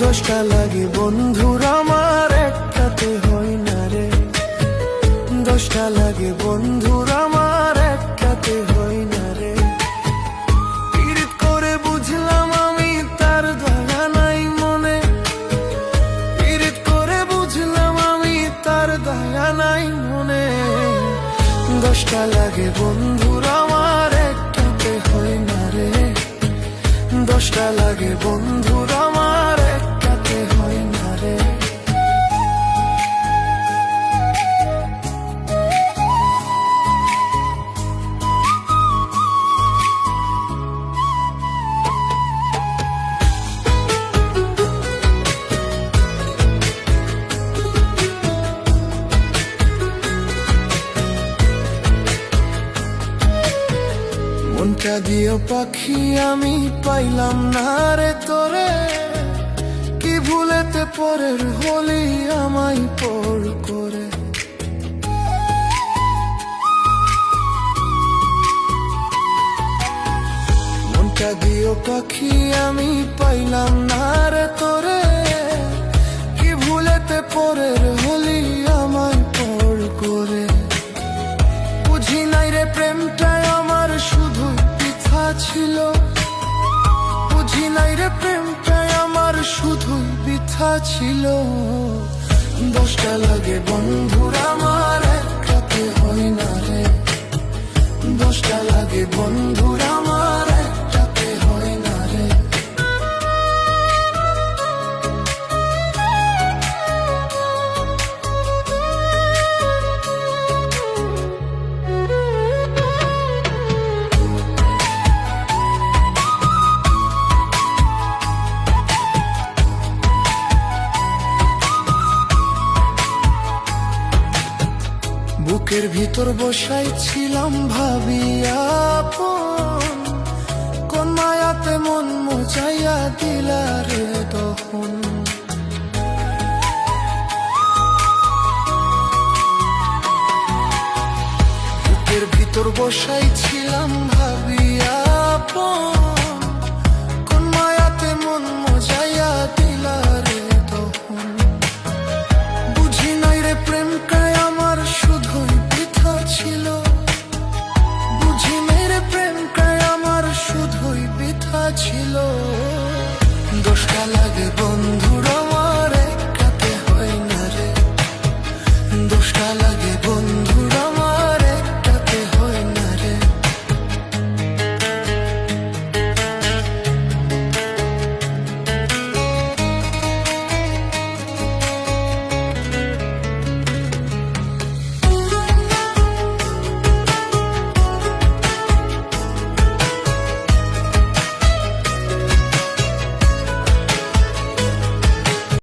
দশটা লাগে বন্ধুর আমার, একটাতে হয় না রে। দশটা লাগে বন্ধুর আমার, একটাতে হয় না রে। করে বুঝলাম আমি তার দয়া নাই মনে। পীড়িত করে বুঝলাম আমি তার দয়া নাই মনে। দশটা লাগে বন্ধুর দশটা লাগে বন্ধুর মনটা দিও পাখি, আমি পাইলাম না রে তোরে। কি ভুলেতে পরের হলি আমায় পর করে। মনটা দিও পাখি, আমি পাইলাম না রে তোরে। কি ভুলেতে পরের বুঝি নাই রে প্রেমটাই আমার শুধু বৃথা ছিল। দশটা লাগে বন্ধুর আমার একটাতে হয় না রে। দশটা লাগে বন্ধুর বুকের ভিতর বসাই ছিলাম ভাবিয়া আপন। কোন মায়াতে মন মোচাইয়া দিলা রে তখন বুকের ভিতর বসাই দোষটা লাগে বন্ধু।